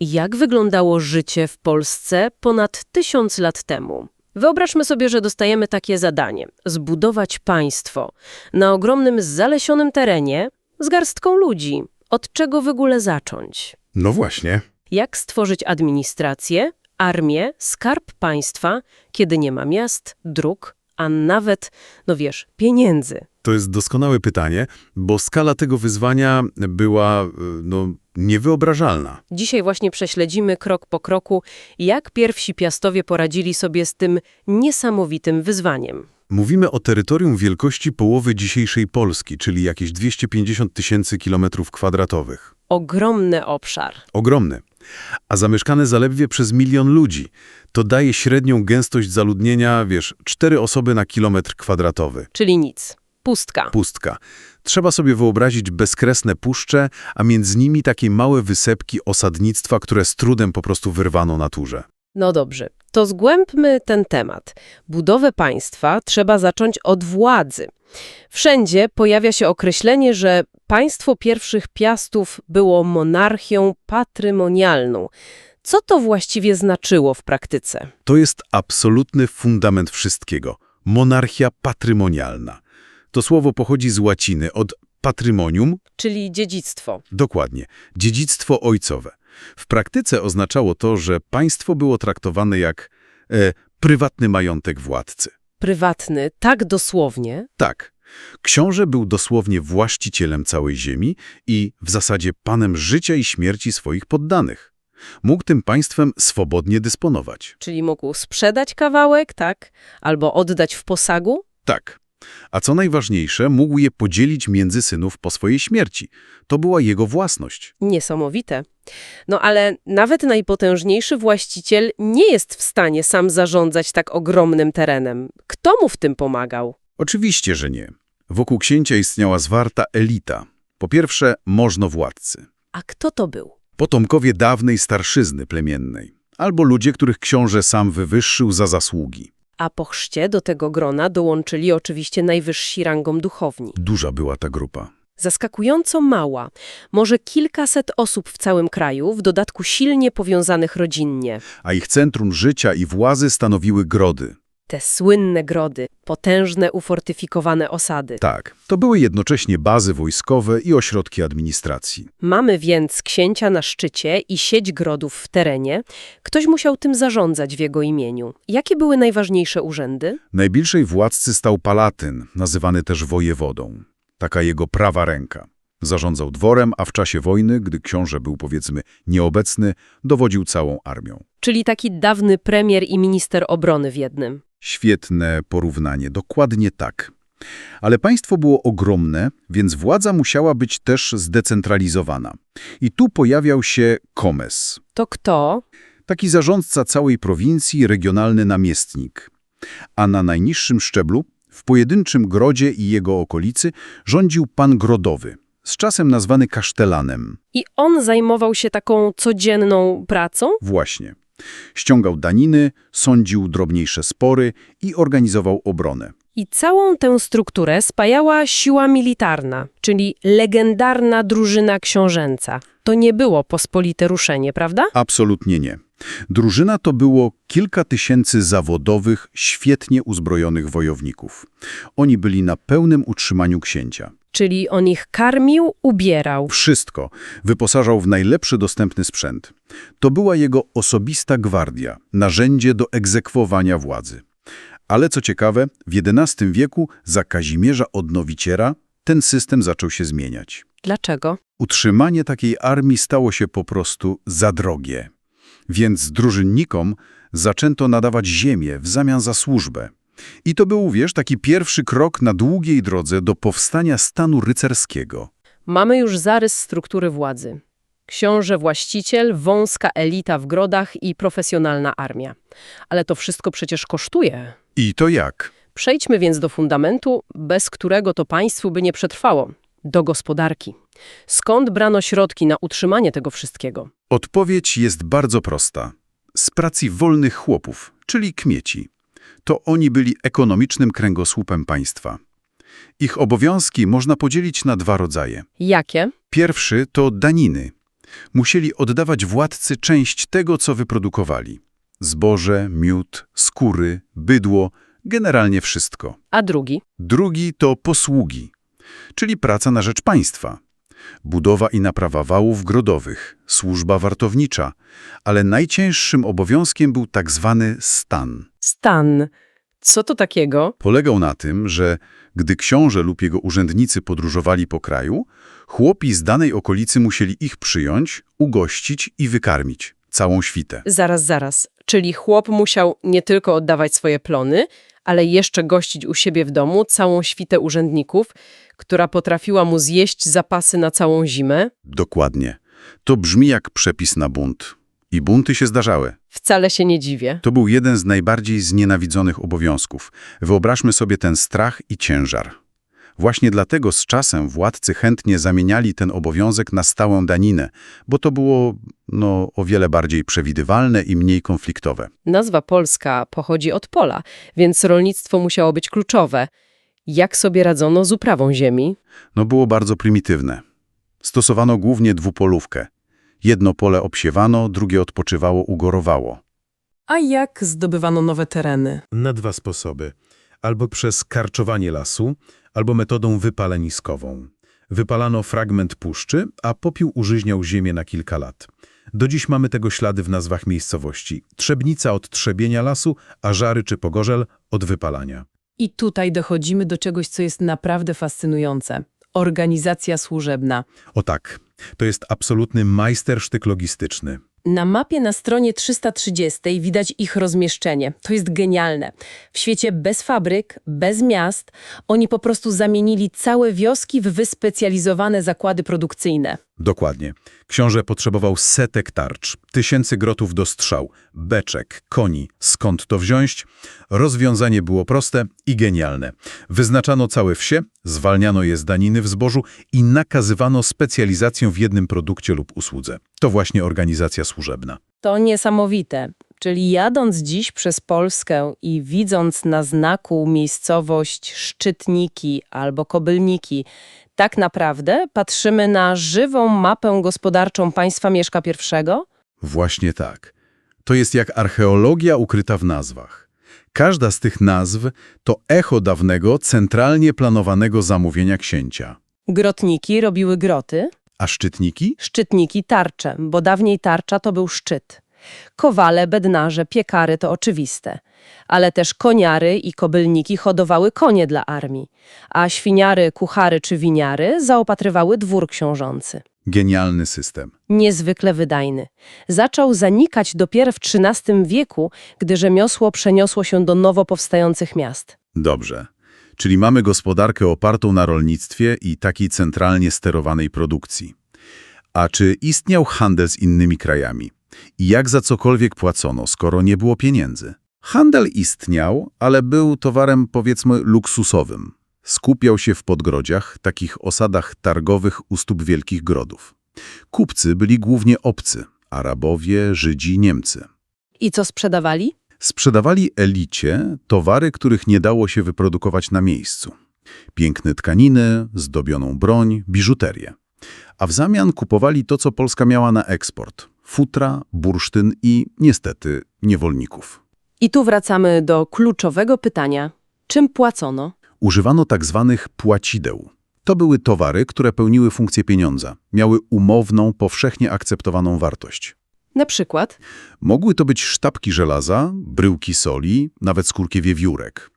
Jak wyglądało życie w Polsce ponad tysiąc lat temu? Wyobraźmy sobie, że dostajemy takie zadanie – zbudować państwo na ogromnym, zalesionym terenie z garstką ludzi. Od czego w ogóle zacząć? No właśnie. Jak stworzyć administrację, armię, skarb państwa, kiedy nie ma miast, dróg, a nawet, no wiesz, pieniędzy? To jest doskonałe pytanie, bo skala tego wyzwania była y, no, niewyobrażalna. Dzisiaj właśnie prześledzimy krok po kroku, jak pierwsi piastowie poradzili sobie z tym niesamowitym wyzwaniem. Mówimy o terytorium wielkości połowy dzisiejszej Polski, czyli jakieś 250 tysięcy kilometrów kwadratowych. Ogromny obszar. Ogromny. A zamieszkane zaledwie przez milion ludzi. To daje średnią gęstość zaludnienia, wiesz, cztery osoby na kilometr kwadratowy. Czyli nic. Pustka. Pustka. Trzeba sobie wyobrazić bezkresne puszcze, a między nimi takie małe wysepki osadnictwa, które z trudem po prostu wyrwano naturze. No dobrze, to zgłębmy ten temat. Budowę państwa trzeba zacząć od władzy. Wszędzie pojawia się określenie, że państwo pierwszych piastów było monarchią patrymonialną. Co to właściwie znaczyło w praktyce? To jest absolutny fundament wszystkiego. Monarchia patrymonialna. To słowo pochodzi z łaciny, od patrimonium, Czyli dziedzictwo. dokładnie, dziedzictwo ojcowe. W praktyce oznaczało to, że państwo było traktowane jak e, prywatny majątek władcy. Prywatny, tak dosłownie. Tak, książę był dosłownie właścicielem całej ziemi i w zasadzie panem życia i śmierci swoich poddanych. Mógł tym państwem swobodnie dysponować. Czyli mógł sprzedać kawałek, tak? Albo oddać w posagu? Tak. A co najważniejsze, mógł je podzielić między synów po swojej śmierci. To była jego własność. Niesamowite. No ale nawet najpotężniejszy właściciel nie jest w stanie sam zarządzać tak ogromnym terenem. Kto mu w tym pomagał? Oczywiście, że nie. Wokół księcia istniała zwarta elita. Po pierwsze, możnowładcy. A kto to był? Potomkowie dawnej starszyzny plemiennej. Albo ludzie, których książę sam wywyższył za zasługi. A po chrzcie do tego grona dołączyli oczywiście najwyżsi rangą duchowni. Duża była ta grupa. Zaskakująco mała, może kilkaset osób w całym kraju, w dodatku silnie powiązanych rodzinnie. A ich centrum życia i władzy stanowiły grody. Te słynne grody, potężne ufortyfikowane osady. Tak, to były jednocześnie bazy wojskowe i ośrodki administracji. Mamy więc księcia na szczycie i sieć grodów w terenie. Ktoś musiał tym zarządzać w jego imieniu. Jakie były najważniejsze urzędy? Najbliższej władcy stał palatyn, nazywany też wojewodą. Taka jego prawa ręka. Zarządzał dworem, a w czasie wojny, gdy książę był powiedzmy nieobecny, dowodził całą armią. Czyli taki dawny premier i minister obrony w jednym. Świetne porównanie, dokładnie tak. Ale państwo było ogromne, więc władza musiała być też zdecentralizowana. I tu pojawiał się komes. To kto? Taki zarządca całej prowincji, regionalny namiestnik. A na najniższym szczeblu, w pojedynczym grodzie i jego okolicy, rządził pan grodowy, z czasem nazwany kasztelanem. I on zajmował się taką codzienną pracą? Właśnie. Ściągał daniny, sądził drobniejsze spory i organizował obronę. I całą tę strukturę spajała siła militarna, czyli legendarna drużyna książęca. To nie było pospolite ruszenie, prawda? Absolutnie nie. Drużyna to było kilka tysięcy zawodowych, świetnie uzbrojonych wojowników. Oni byli na pełnym utrzymaniu księcia. Czyli on ich karmił, ubierał. Wszystko wyposażał w najlepszy dostępny sprzęt. To była jego osobista gwardia, narzędzie do egzekwowania władzy. Ale co ciekawe, w XI wieku za Kazimierza Odnowiciera ten system zaczął się zmieniać. Dlaczego? Utrzymanie takiej armii stało się po prostu za drogie. Więc drużynnikom zaczęto nadawać ziemię w zamian za służbę. I to był, wiesz, taki pierwszy krok na długiej drodze do powstania stanu rycerskiego. Mamy już zarys struktury władzy. Książę właściciel, wąska elita w grodach i profesjonalna armia. Ale to wszystko przecież kosztuje. I to jak? Przejdźmy więc do fundamentu, bez którego to państwu by nie przetrwało. Do gospodarki. Skąd brano środki na utrzymanie tego wszystkiego? Odpowiedź jest bardzo prosta. Z pracy wolnych chłopów, czyli kmieci. To oni byli ekonomicznym kręgosłupem państwa. Ich obowiązki można podzielić na dwa rodzaje. Jakie? Pierwszy to daniny. Musieli oddawać władcy część tego, co wyprodukowali. Zboże, miód, skóry, bydło, generalnie wszystko. A drugi? Drugi to posługi, czyli praca na rzecz państwa. Budowa i naprawa wałów grodowych, służba wartownicza, ale najcięższym obowiązkiem był tak zwany stan. Stan. Co to takiego? Polegał na tym, że gdy książę lub jego urzędnicy podróżowali po kraju, chłopi z danej okolicy musieli ich przyjąć, ugościć i wykarmić całą świtę. Zaraz, zaraz. Czyli chłop musiał nie tylko oddawać swoje plony, ale jeszcze gościć u siebie w domu całą świtę urzędników, która potrafiła mu zjeść zapasy na całą zimę? Dokładnie. To brzmi jak przepis na bunt. I bunty się zdarzały. Wcale się nie dziwię. To był jeden z najbardziej znienawidzonych obowiązków. Wyobraźmy sobie ten strach i ciężar. Właśnie dlatego z czasem władcy chętnie zamieniali ten obowiązek na stałą daninę, bo to było no, o wiele bardziej przewidywalne i mniej konfliktowe. Nazwa polska pochodzi od pola, więc rolnictwo musiało być kluczowe. Jak sobie radzono z uprawą ziemi? No było bardzo prymitywne. Stosowano głównie dwupolówkę. Jedno pole obsiewano, drugie odpoczywało, ugorowało. A jak zdobywano nowe tereny? na dwa sposoby. Albo przez karczowanie lasu, albo metodą wypaleniskową. Wypalano fragment puszczy, a popiół użyźniał ziemię na kilka lat. Do dziś mamy tego ślady w nazwach miejscowości. Trzebnica od trzebienia lasu, a Żary czy Pogorzel od wypalania. I tutaj dochodzimy do czegoś, co jest naprawdę fascynujące. Organizacja służebna. O tak, to jest absolutny majstersztyk logistyczny. Na mapie na stronie 330 widać ich rozmieszczenie. To jest genialne. W świecie bez fabryk, bez miast, oni po prostu zamienili całe wioski w wyspecjalizowane zakłady produkcyjne. Dokładnie. Książę potrzebował setek tarcz, tysięcy grotów do strzał, beczek, koni. Skąd to wziąć? Rozwiązanie było proste i genialne. Wyznaczano całe wsie, zwalniano je z daniny w zbożu i nakazywano specjalizację w jednym produkcie lub usłudze. To właśnie organizacja służebna. To niesamowite. Czyli jadąc dziś przez Polskę i widząc na znaku miejscowość Szczytniki albo Kobylniki, tak naprawdę patrzymy na żywą mapę gospodarczą państwa Mieszka I? Właśnie tak. To jest jak archeologia ukryta w nazwach. Każda z tych nazw to echo dawnego, centralnie planowanego zamówienia księcia. Grotniki robiły groty, A szczytniki? szczytniki tarcze, bo dawniej tarcza to był szczyt. Kowale, bednarze, piekary to oczywiste. Ale też koniary i kobylniki hodowały konie dla armii, a świniary, kuchary czy winiary zaopatrywały dwór książący. Genialny system. Niezwykle wydajny. Zaczął zanikać dopiero w XIII wieku, gdy rzemiosło przeniosło się do nowo powstających miast. Dobrze. Czyli mamy gospodarkę opartą na rolnictwie i takiej centralnie sterowanej produkcji. A czy istniał handel z innymi krajami? I jak za cokolwiek płacono, skoro nie było pieniędzy? Handel istniał, ale był towarem powiedzmy luksusowym. Skupiał się w podgrodziach, takich osadach targowych u stóp wielkich grodów. Kupcy byli głównie obcy – Arabowie, Żydzi, Niemcy. I co sprzedawali? Sprzedawali elicie towary, których nie dało się wyprodukować na miejscu. Piękne tkaniny, zdobioną broń, biżuterię. A w zamian kupowali to, co Polska miała na eksport – futra, bursztyn i, niestety, niewolników. I tu wracamy do kluczowego pytania. Czym płacono? Używano tak zwanych płacideł. To były towary, które pełniły funkcję pieniądza. Miały umowną, powszechnie akceptowaną wartość. Na przykład Mogły to być sztabki żelaza, bryłki soli, nawet skórki wiewiórek.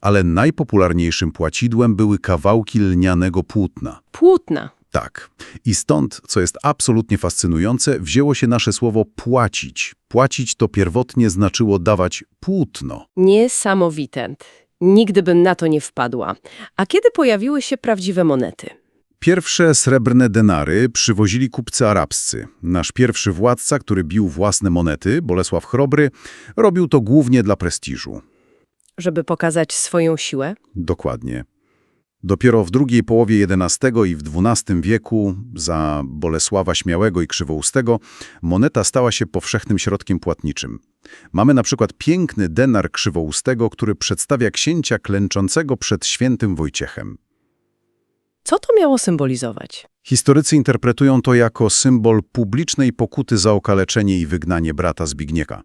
Ale najpopularniejszym płacidłem były kawałki lnianego płótna. płótna. Tak. I stąd, co jest absolutnie fascynujące, wzięło się nasze słowo płacić. Płacić to pierwotnie znaczyło dawać płótno. Niesamowite. Nigdy bym na to nie wpadła. A kiedy pojawiły się prawdziwe monety? Pierwsze srebrne denary przywozili kupcy arabscy. Nasz pierwszy władca, który bił własne monety, Bolesław Chrobry, robił to głównie dla prestiżu. Żeby pokazać swoją siłę? Dokładnie. Dopiero w drugiej połowie XI i w XII wieku, za Bolesława Śmiałego i Krzywoustego, moneta stała się powszechnym środkiem płatniczym. Mamy na przykład piękny denar Krzywoustego, który przedstawia księcia klęczącego przed świętym Wojciechem. Co to miało symbolizować? Historycy interpretują to jako symbol publicznej pokuty za okaleczenie i wygnanie brata Zbigniewa.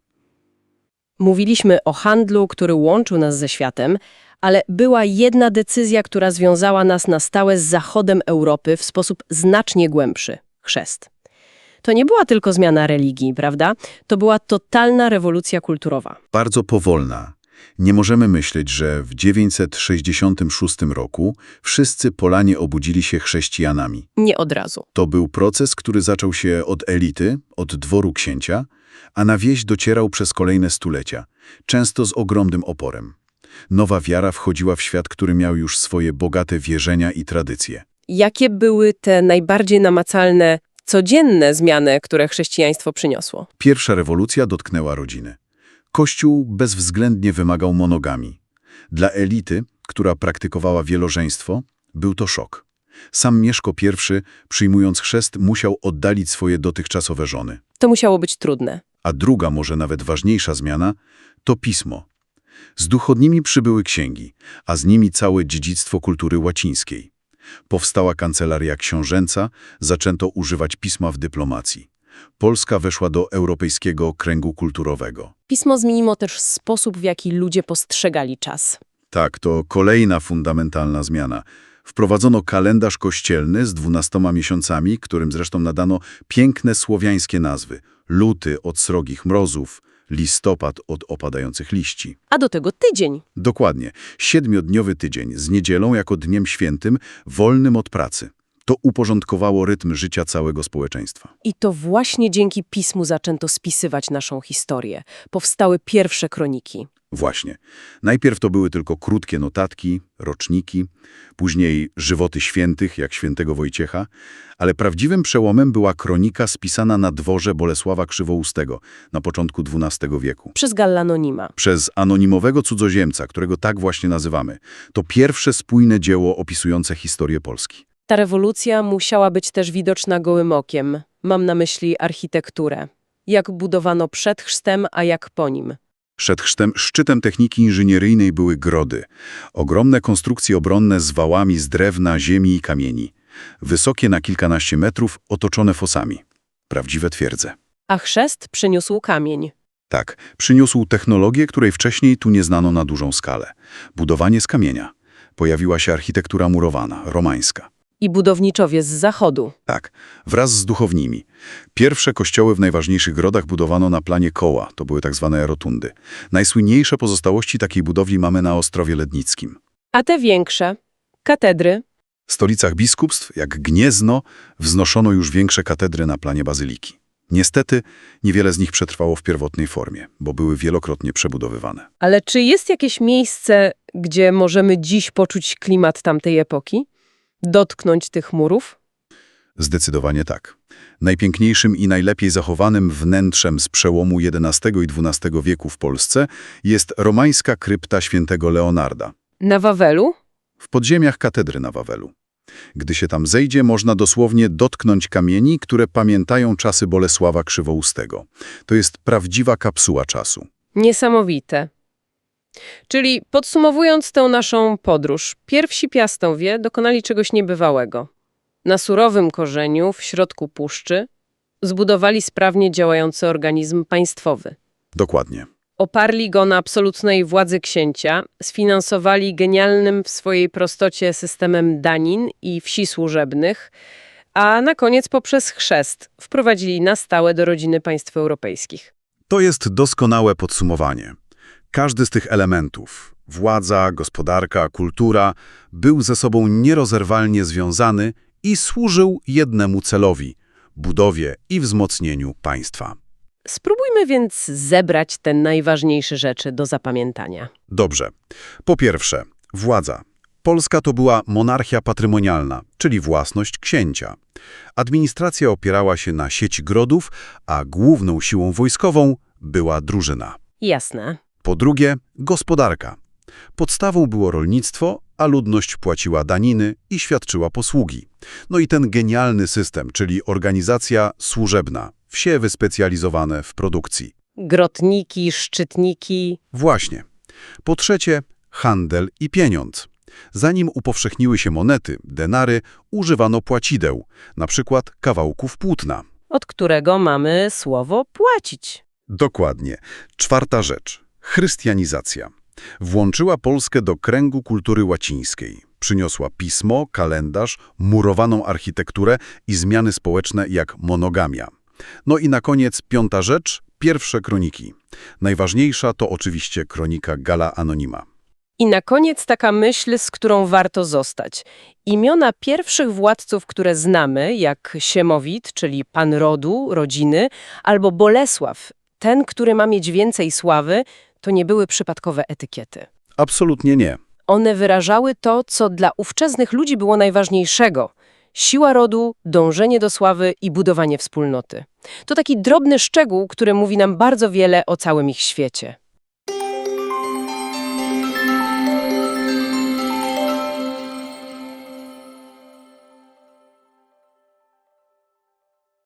Mówiliśmy o handlu, który łączył nas ze światem, ale była jedna decyzja, która związała nas na stałe z zachodem Europy w sposób znacznie głębszy – chrzest. To nie była tylko zmiana religii, prawda? To była totalna rewolucja kulturowa. Bardzo powolna. Nie możemy myśleć, że w 966 roku wszyscy Polanie obudzili się chrześcijanami. Nie od razu. To był proces, który zaczął się od elity, od dworu księcia, a na wieś docierał przez kolejne stulecia, często z ogromnym oporem. Nowa wiara wchodziła w świat, który miał już swoje bogate wierzenia i tradycje. Jakie były te najbardziej namacalne, codzienne zmiany, które chrześcijaństwo przyniosło? Pierwsza rewolucja dotknęła rodziny. Kościół bezwzględnie wymagał monogami. Dla elity, która praktykowała wielożeństwo, był to szok. Sam Mieszko I, przyjmując chrzest, musiał oddalić swoje dotychczasowe żony. To musiało być trudne. A druga, może nawet ważniejsza zmiana, to pismo. Z duchownymi przybyły księgi, a z nimi całe dziedzictwo kultury łacińskiej. Powstała kancelaria książęca, zaczęto używać pisma w dyplomacji. Polska weszła do europejskiego kręgu kulturowego. Pismo zmieniło też sposób, w jaki ludzie postrzegali czas. Tak, to kolejna fundamentalna zmiana. Wprowadzono kalendarz kościelny z dwunastoma miesiącami, którym zresztą nadano piękne słowiańskie nazwy. Luty od srogich mrozów, listopad od opadających liści. A do tego tydzień. Dokładnie. Siedmiodniowy tydzień z niedzielą jako dniem świętym, wolnym od pracy. To uporządkowało rytm życia całego społeczeństwa. I to właśnie dzięki pismu zaczęto spisywać naszą historię. Powstały pierwsze kroniki. Właśnie. Najpierw to były tylko krótkie notatki, roczniki, później żywoty świętych, jak świętego Wojciecha, ale prawdziwym przełomem była kronika spisana na dworze Bolesława Krzywoustego na początku XII wieku. Przez Gallanonima. Przez anonimowego cudzoziemca, którego tak właśnie nazywamy. To pierwsze spójne dzieło opisujące historię Polski. Ta rewolucja musiała być też widoczna gołym okiem. Mam na myśli architekturę. Jak budowano przed chrztem, a jak po nim. Przed szczytem techniki inżynieryjnej były grody. Ogromne konstrukcje obronne z wałami z drewna, ziemi i kamieni. Wysokie na kilkanaście metrów, otoczone fosami. Prawdziwe twierdze. A chrzest przyniósł kamień. Tak, przyniósł technologię, której wcześniej tu nie znano na dużą skalę. Budowanie z kamienia. Pojawiła się architektura murowana, romańska. I budowniczowie z zachodu. Tak, wraz z duchownymi. Pierwsze kościoły w najważniejszych grodach budowano na planie koła, to były tak zwane rotundy. Najsłynniejsze pozostałości takiej budowli mamy na Ostrowie Lednickim. A te większe? Katedry? W stolicach biskupstw, jak Gniezno, wznoszono już większe katedry na planie bazyliki. Niestety, niewiele z nich przetrwało w pierwotnej formie, bo były wielokrotnie przebudowywane. Ale czy jest jakieś miejsce, gdzie możemy dziś poczuć klimat tamtej epoki? Dotknąć tych murów? Zdecydowanie tak. Najpiękniejszym i najlepiej zachowanym wnętrzem z przełomu XI i XII wieku w Polsce jest romańska krypta świętego Leonarda Na Wawelu? w podziemiach katedry na Wawelu. Gdy się tam zejdzie, można dosłownie dotknąć kamieni, które pamiętają czasy Bolesława Krzywoustego. To jest prawdziwa kapsuła czasu. Niesamowite. Czyli podsumowując tę naszą podróż, pierwsi piastowie dokonali czegoś niebywałego. Na surowym korzeniu, w środku puszczy, zbudowali sprawnie działający organizm państwowy. Dokładnie. Oparli go na absolutnej władzy księcia, sfinansowali genialnym w swojej prostocie systemem danin i wsi służebnych, a na koniec poprzez chrzest wprowadzili na stałe do rodziny państw europejskich. To jest doskonałe podsumowanie. Każdy z tych elementów władza, gospodarka, kultura był ze sobą nierozerwalnie związany i służył jednemu celowi budowie i wzmocnieniu państwa. Spróbujmy więc zebrać te najważniejsze rzeczy do zapamiętania. Dobrze. Po pierwsze, władza. Polska to była monarchia patrymonialna, czyli własność księcia. Administracja opierała się na sieci grodów, a główną siłą wojskową była drużyna. Jasne. Po drugie, gospodarka. Podstawą było rolnictwo, a ludność płaciła daniny i świadczyła posługi. No i ten genialny system, czyli organizacja służebna, wsie wyspecjalizowane w produkcji. Grotniki, szczytniki. Właśnie. Po trzecie, handel i pieniądz. Zanim upowszechniły się monety, denary, używano płacideł, na przykład kawałków płótna. Od którego mamy słowo płacić. Dokładnie. Czwarta rzecz. Chrystianizacja. Włączyła Polskę do kręgu kultury łacińskiej. Przyniosła pismo, kalendarz, murowaną architekturę i zmiany społeczne jak monogamia. No i na koniec piąta rzecz, pierwsze kroniki. Najważniejsza to oczywiście kronika Gala Anonima. I na koniec taka myśl, z którą warto zostać. Imiona pierwszych władców, które znamy, jak Siemowit, czyli pan rodu, rodziny, albo Bolesław, ten, który ma mieć więcej sławy, to nie były przypadkowe etykiety. Absolutnie nie. One wyrażały to, co dla ówczesnych ludzi było najważniejszego. Siła rodu, dążenie do sławy i budowanie wspólnoty. To taki drobny szczegół, który mówi nam bardzo wiele o całym ich świecie.